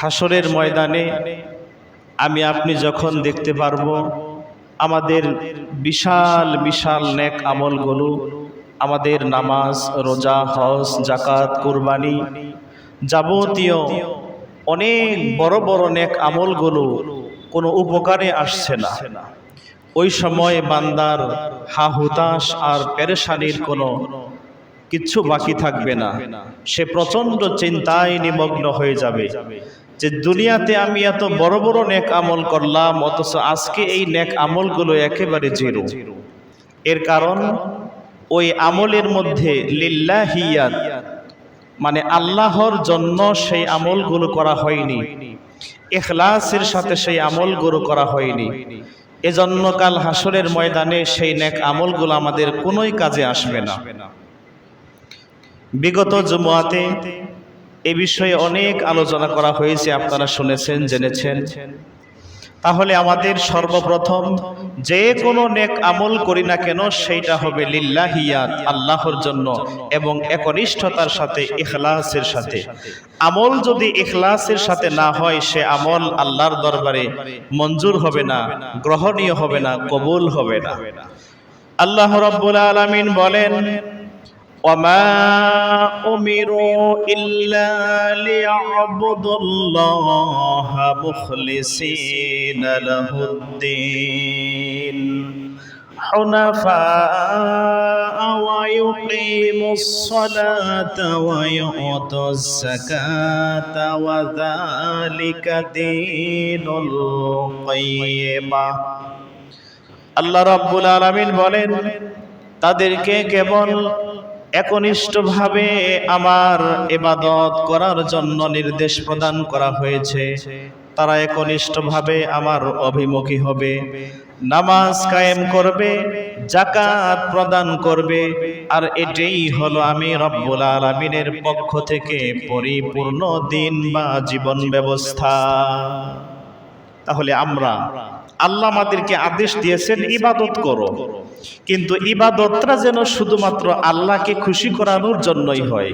হাসরের ময়দানে আমি আপনি যখন দেখতে পারব, আমাদের বিশাল বিশাল নেক আমলগুলো, আমাদের নামাজ, রোজা, হজ জাকাত কুরবানি যাবতীয় অনেক বড় বড় নেক আমলগুলো কোনো উপকারে আসছে না। ওই সময় বান্দার হা হুতাশ আর পেরেশানির কোনো কিচ্ছু বাকি থাকবে না। সে প্রচণ্ড চিন্তায় নিমগ্ন হয়ে যাবে। যে দুনিয়াতে আমি এত বড় বড় নেক আমল করলাম, অথচ আজকে এই নেক আমলগুলো একেবারে জিরো। এর কারণ, ওই আমলের মধ্যে লিল্লাহিয়াত মানে আল্লাহর জন্য সেই আমলগুলো করা হয়নি। এখলাসের সাথে সেই আমলগুলো করা হয়নি। এজন্য কাল হাসরের ময়দানে সেই নেক আমলগুলো আমাদের কোনোই কাজে আসবে না। বিগত জুমুয়াতে এ বিষয়ে অনেক আলোচনা করা হয়েছে, আপনারা শুনেছেন, জেনেছেন। তাহলে আমাদের সর্বপ্রথম, যে কোনো নেক আমল করি না কেন, সেইটা হবে লিল্লাহিয়াত আল্লাহর জন্য এবং একনিষ্ঠতার সাথে, ইখলাসের সাথে। আমল যদি ইখলাসের সাথে না হয়, সে আমল আল্লাহর দরবারে মঞ্জুর হবে না, গ্রহণীয় হবে না, কবুল হবে না। আল্লাহ রাব্বুল আলামিন বলেন وما أمروا إلا ليعبدوا الله مخلصين له الدين حنفاء ويقيموا الصلاة ويؤتوا الزكاة وذلك دين القيمة আল্লাহ রাব্বুল আলামিন বলেন তাদেরকে কেবল একনিষ্ঠভাবে আমার এবাদত করার জন্য নির্দেশ প্রদান করা হয়েছে। তারা একনিষ্ঠভাবে আমার অভিমুখী হবে। নামাজ কায়েম করবে জাকাত প্রদান করবে, আর এটাই হলো আমি রব্বুল আলমিনের পক্ষ থেকে পরিপূর্ণ দিন বা জীবন ব্যবস্থা। তাহলে আমরা আল্লাহ আমাদেরকে আদেশ দিয়েছেন, ইবাদত করো। কিন্তু ইবাদতটা যেন শুধুমাত্র আল্লাহকে খুশি করানোর জন্যই হয়।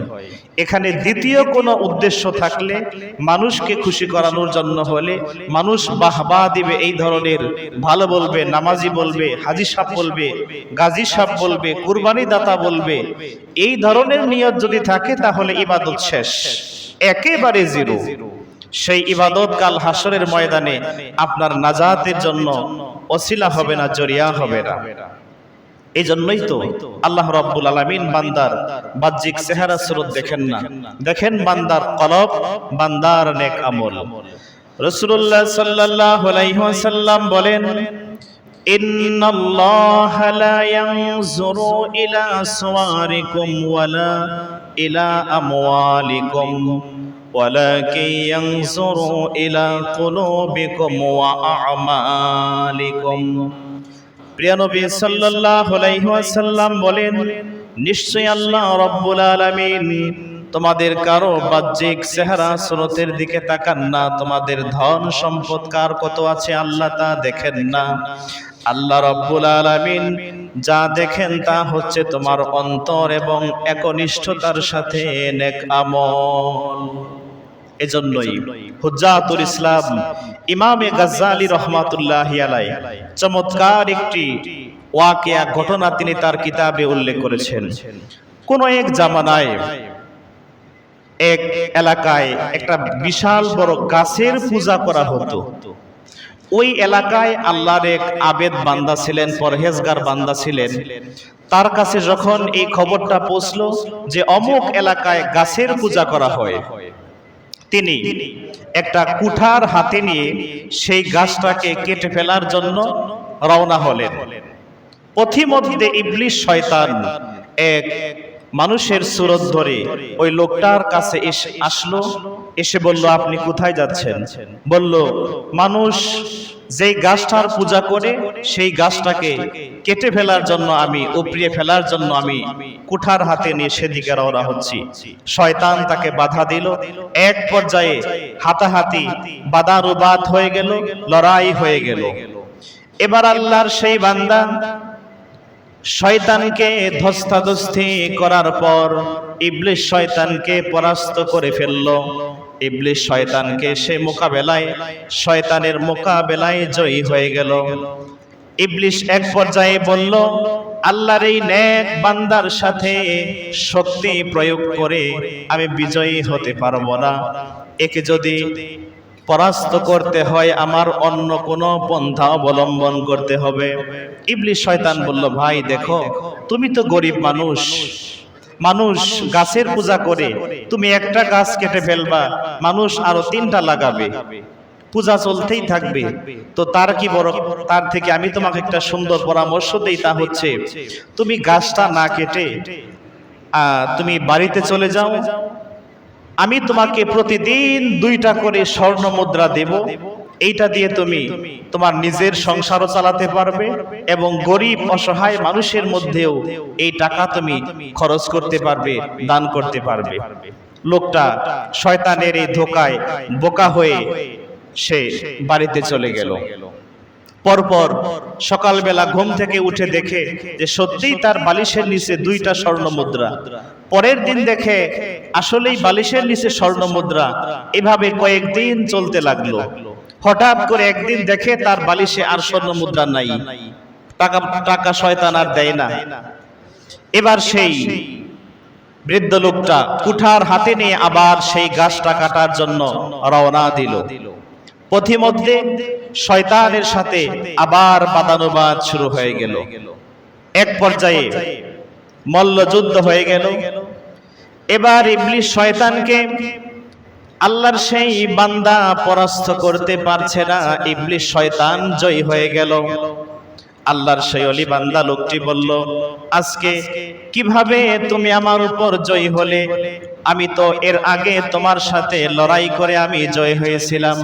এখানে দ্বিতীয় কোনো উদ্দেশ্য থাকলে মানুষকে খুশি করানোর জন্য হলে মানুষ বাহবা দিবে, এই ধরনের ভালো বলবে, নামাজি বলবে, হাজি সাহ বলবে, গাজী সাপ বলবে কুরবানি দাতা বলবে, এই ধরনের নিয়ত যদি থাকে তাহলে ইবাদত শেষ। একেবারে জিরো। সেই ইবাদত কাল হাসরের ময়দানে আপনার নাজাতের জন্য অসিলা হবে না জরিয়া হবে না এই জন্যই তো আল্লাহ রব্বুল আলমিন বান্দার বাহ্যিক চেহারা স্রোত দেখেন না দেখেন বান্দার কলব বান্দার নেক আমল রসুল্লাহ সাল্লাহ আলাইসাল্লাম বলেন إن الله لا ينظر إلى صوركم ولا إلى أموالكم ولكن ينظر إلى قلوبكم وأعمالكم প্রিয় নবী সাল্লাল্লাহু আলাইহি ওয়াসাল্লাম বলেন নিশ্চয় আল্লাহ রব্বুল আলামিন তোমাদের কারো বাহ্যিক চেহারা সুরতের দিকে তাকান না তোমাদের ধন সম্পদ কার কত আছে আল্লাহ তা দেখেন না আল্লাহ রব্বুল আলামিন যা দেখেন তা হচ্ছে তোমার অন্তর এবং একনিষ্ঠতার সাথে নেক আমল। এজন্যই হুজ্জাতুল ইসলাম ইমামে গাজ্জালি রহমাতুল্লাহ আলাই চমৎকার একটি ওয়াকিয়া ঘটনা তিনি তার কিতাবে উল্লেখ করেছেন। কোন এক জামানায় এক এলাকায় একটা বিশাল বড় গাছের পূজা করা হতো। ওই এলাকায় আল্লাহর এক আবেদ বান্দা ছিলেন, পরহেজগার বান্দা ছিলেন। তার কাছে যখন এই খবরটা পৌঁছল যে অমুক এলাকায় গাছের পূজা করা হয়, তিনি একটা কুঠার হাতে নিয়ে সেই গাছটাকে কেটে ফেলার জন্য রওনা হলেন। পথিমধ্যে ইবলিশ শয়তান এক মানুষের সুরত ধরে ওই লোকটার কাছে এসে, আসলো, এসে বলল, আপনি কোথায় যাচ্ছেন? বলল, মানুষ যেই গাছটার পূজা করে, সেই গাছটাকে কেটে ফেলার জন্য আমি, উপড়িয়ে ফেলার জন্য আমি কুঠার হাতে নিয়ে সেদিকে রওনা হচ্ছি। শয়তান তাকে বাধা দিল। এক পর্যায়ে হাতাহাতি বাদারুবাদ হয়ে গেল, লড়াই হয়ে গেল। এবার আল্লাহর সেই বান্দা শয়তানকে ধস্তাধস্তি করার পর ইবলিশ শয়তানকে পরাস্ত করে ফেলল। ইবলিশ শয়তানকে সে মোকাবেলায়, শয়তানের মোকাবেলায় জয়ী হয়ে গেল। ইবলিশ এক পর্যায়ে বলল, আল্লাহর এই নেক বান্দার সাথে শক্তি প্রয়োগ করে আমি বিজয়ী হতে পারব না। একে যদি পরাস্ত করতে হয়, আমার অন্য কোনো পন্থা অবলম্বন করতে হবে। ইবলিশ শয়তান বলল, ভাই, দেখো, তুমি তো গরিব মানুষ। মানুষ গাছের পূজা করে, তুমি একটা গাছ কেটে ফেলবা, মানুষ আরও তিনটা লাগাবে। পূজা চলতেই থাকবে। তো তার কি বড়, তার থেকে আমি তোমাকে একটা সুন্দর পরামর্শ দেই, তা হচ্ছে, তুমি গাছটা না কেটে তুমি বাড়িতে চলে যাও আমি তোমাকে প্রতিদিন দুইটা করে স্বর্ণ মুদ্রা দেব। এইটা দিয়ে তুমি তোমার নিজের সংসারও চালাতে পারবে এবং গরিব, অসহায় মানুষের মধ্যেও এই টাকা তুমি খরচ করতে পারবে, দান করতে পারবে। লোকটা শয়তানের এই ধোকায় বোকা হয়ে সে বাড়িতে চলে গেল। পরপর সকালবেলা ঘুম থেকে উঠে দেখে যে সত্যিই তার বালিশের নিচে দুইটা স্বর্ণ মুদ্রা পরের দিন দেখে আসলেই বালিশের নিচে স্বর্ণ মুদ্রা এভাবে কয়েকদিন চলতে লাগল। হঠাৎ করে একদিন দেখে তার বালিশে আর স্বর্ণ মুদ্রা নাই। টাকা টাকা শয়তান আর দেয় না। এবার সেই বৃদ্ধ লোকটা কুঠার হাতে নিয়ে আবার সেই গাছটা কাটার জন্য রওনা দিল। পথিমধ্যে শয়তানের সাথে আবার বাদানুবাদ শুরু হয়ে গেল। এক পর্যায়ে মল্লযুদ্ধ হয়ে গেল। এবার ইবলিশ শয়তানকে আল্লাহর সেই বান্দা পরাস্ত করতে পারছে না। ইবলিশ শয়তান জয়ী হয়ে গেল। আল্লাহর সেই অলি বান্দা লোকটি বলল, আজকে কীভাবে তুমি আমার উপর জয়ী হলে? আমি তো এর আগে তোমার সাথে লড়াই করে আমি জয় হয়েছিলাম।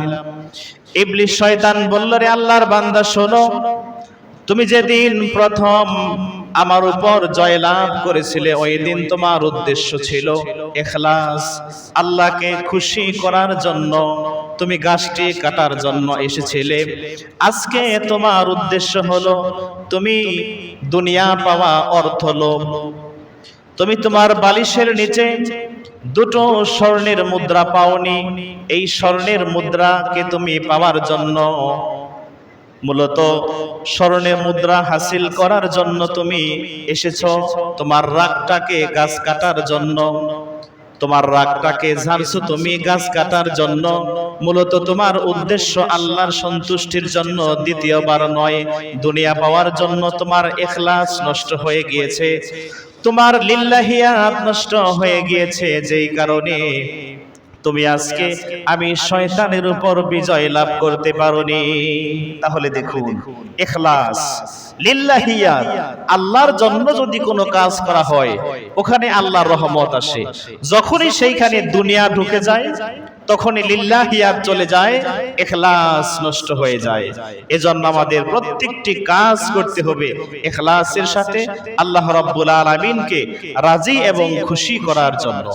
ইবলিশ শয়তান বলল, রে আল্লাহর বান্দা, শোনো। তুমি যেদিন প্রথম আমার উপর জয়লাভ করেছিলে, ওই দিন তোমার উদ্দেশ্য ছিল এখলাস, আল্লাহকে খুশি করার জন্য। তুমি গাছটি কাটার জন্য এসেছিলে। আজকে তোমার উদ্দেশ্য হলো, তুমি দুনিয়া পাওয়া অর্থ লোভ তুমি তোমার বালিশের নিচে দুটো স্বর্ণের মুদ্রা পাওনি। এই স্বর্ণের মুদ্রাকে তুমি পাওয়ার জন্য, মূলত স্বর্ণের মুদ্রা হাসিল করার জন্য তুমি এসেছ। তোমার রাগটাকে গাছ কাটার জন্য, তোমার রাগটাকে ঝাড়ছো তুমি গাছ কাটার জন্য। মূলত তোমার উদ্দেশ্য আল্লাহর সন্তুষ্টির জন্য, দ্বিতীয়বার নয়, দুনিয়া পাওয়ার জন্য তোমার এখলাস নষ্ট হয়ে গিয়েছে। তোমার লিল্লাহিয়াত নষ্ট হয়ে গিয়েছে যেই কারণে তুমি আজকে আমি শয়তানের উপর বিজয় লাভ করতে পারোনি। তাহলে দেখুন, ইখলাস লিল্লাহিয়াত আল্লাহর জন্য যদি কোনো কাজ করা হয়, ওখানে আল্লাহর রহমত আসে। যখনই সেইখানে দুনিয়া ঢুকে যায় তখনই লিল্লাহিয়াত চলে যায় এখলাস নষ্ট হয়ে যায়। এজন্য আমাদের প্রত্যেকটি কাজ করতে হবে এখলাসের সাথে আল্লাহ রাব্বুল আলামিনকে রাজি এবং খুশি করার জন্য।